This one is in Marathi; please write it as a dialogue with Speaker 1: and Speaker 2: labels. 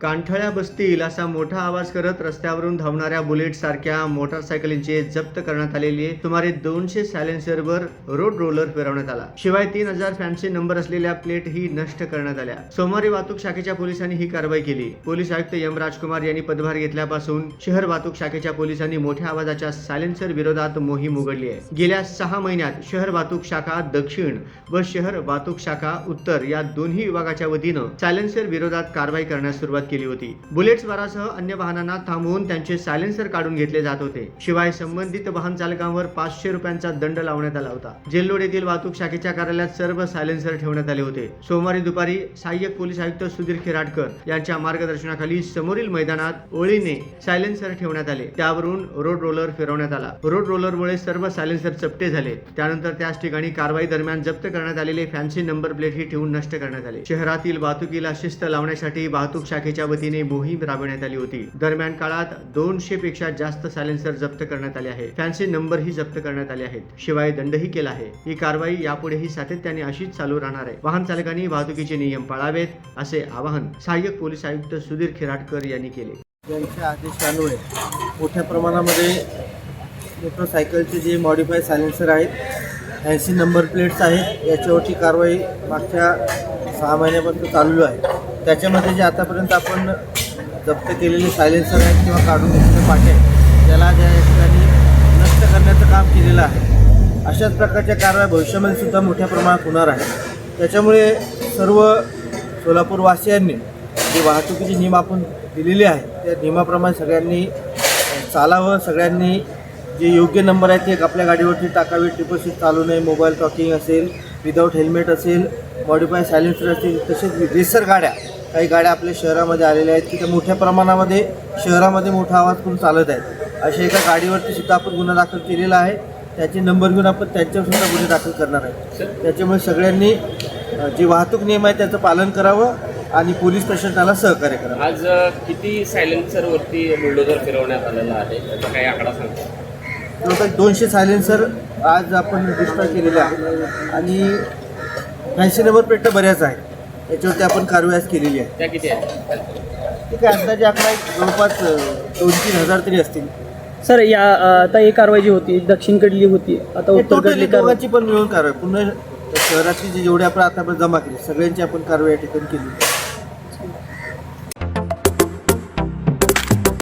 Speaker 1: कांठळ्या बसतील असा मोठा आवाज करत रस्त्यावरून धावणाऱ्या बुलेट सारख्या मोटारसायकलींचे जप्त करण्यात आलेले सुमारे दोनशे सायलेन्सरवर रोड रोलर फिरवण्यात आला. शिवाय तीन हजार फॅन्सी नंबर असलेल्या प्लेट ही नष्ट करण्यात आल्या. सोमवारी वाहतूक शाखेच्या पोलिसांनी ही कारवाई केली. पोलीस आयुक्त एम राजकुमार यांनी पदभार घेतल्यापासून शहर वाहतूक शाखेच्या पोलिसांनी मोठ्या आवाजाच्या सायलेन्सर विरोधात मोहीम उघडली आहे. गेल्या सहा महिन्यात शहर वाहतूक शाखा दक्षिण व शहर वाहतूक शाखा उत्तर या दोन्ही विभागाच्या वतीनं सायलेन्सर विरोधात कारवाई करण्यास सुरुवात केली होती. बुलेट्स बारासह अन्य वाहनांना थांबवून त्यांचे सायलेन्सर काढून घेतले जात होते. शिवाय संबंधित वाहन चालकांवर पाचशे रुपयांचा दंड लावण्यात आला होता. जेल्लोड येथील वाहतूक शाखेच्या कार्यालयात सर्व सायलेन्सर ठेवण्यात आले होते. सोमवारी दुपारी सहाय्यक पोलीस आयुक्त सुधीर खिराडकर यांच्या मार्गदर्शनाखाली समोरील मैदानात ओळीने सायलेन्सर ठेवण्यात आले. त्यावरून रोड रोलर फिरवण्यात आला. रोड रोलरमुळे सर्व सायलेन्सर चपटे झाले. त्यानंतर त्याच ठिकाणी कारवाई दरम्यान जप्त करण्यात आलेले फॅन्सी नंबर प्लेट ही ठेवून नष्ट करण्यात आले. शहरातील वाहतुकीला शिस्त लावण्यासाठी वाहतूक शाखेच्या वतीने मोहीम राबवण्यात आली होती. दरम्यान काळात दोनशे पेक्षा जास्त सायलेन्सर जप्त करण्यात आले आहे फॅन्सी नंबरही जप्त करण्यात आले आहेत. शिवाय दंडही केला आहे. ही कारवाई यापुढेही सातत्याने अशीच चालू राहणार आहे. वाहन चालकांनी वाहतुकीचे नियम पाळावेत असे आवाहन सहाय्यक पोलीस आयुक्त सुधीर खिराटकर यांनी केले.
Speaker 2: यांच्या आदेशान्वये मोठ्या प्रमाणामध्ये मोटरसायकलचे जे मॉडिफाय सायलेन्सर आहेत ऐंशी नंबर प्लेट्स आहेत. याच्यावरची कारवाई मागच्या सहा महिन्यापासून चालू आहे. त्याच्यामध्ये जे आतापर्यंत आपण जप्त केलेले सायलेन्सर आहेत किंवा काढून घेतलेले पाटे आहेत त्याला ज्या या ठिकाणी नष्ट करण्याचं काम केलेलं आहे अशाच प्रकारच्या कारवाया भविष्यामध्ये सुद्धा मोठ्या प्रमाणात होणार आहे. त्याच्यामुळे सर्व सोलापूरवासियांनी जे वाहतुकीचे नियम आपण दिलेले आहेत त्या नियमाप्रमाणे सगळ्यांनी चालावं सगळ्यांनी जे योग्य नंबर आहेत ते आपल्या गाडीवरती टाकावे. ट्रिपल सीट चालू नये मोबाईल टॉकिंग असेल विदाऊट हेल्मेट असेल मॉडिफाय सायलेन्सर असतील तसेच रेसर गाड्या काही गाड्या आपल्या शहरामध्ये आलेल्या आहेत की त्या मोठ्या प्रमाणामध्ये शहरामध्ये मोठा आवाज करून चालत आहेत. अशा एका गाडीवरती सुद्धा आपण गुन्हा दाखल केलेला आहे. त्याचे नंबर घेऊन आपण त्यांच्यावर सुद्धा गुन्हे दाखल करणार आहे. त्याच्यामुळे सगळ्यांनी जे वाहतूक नियम आहे त्याचं पालन करावं आणि पोलीस प्रशासनाला सहकार्य करावं.
Speaker 3: आज किती सायलेन्सरवरती बुलडोजर फिरवण्यात आलेला आहे? त्याचा काही आकडा सांगतो
Speaker 2: जवळपास दोनशे सायलेन्सर आज आपण डिस्ट्रॉय केलेले आहे आणि ऐंशी नंबर प्लेट बऱ्याच आहेत. याच्यावरती आपण कारवाई आज केलेली आहे.
Speaker 3: त्या किती आहेत?
Speaker 2: ठीक आहे अंदाजे एक जवळपास दोन तीन हजार तरी असतील.
Speaker 4: सर या आता ही कारवाई जी होती दक्षिणकडली होती आता
Speaker 2: टोटली
Speaker 4: उत्तरकडली कारवाई
Speaker 2: दोघांची पण मिळून कारवाई. पुन्हा शहरातली जी जेवढे आपण आतापर्यंत जमा केली सगळ्यांची आपण कारवाई या ठिकाणी केली.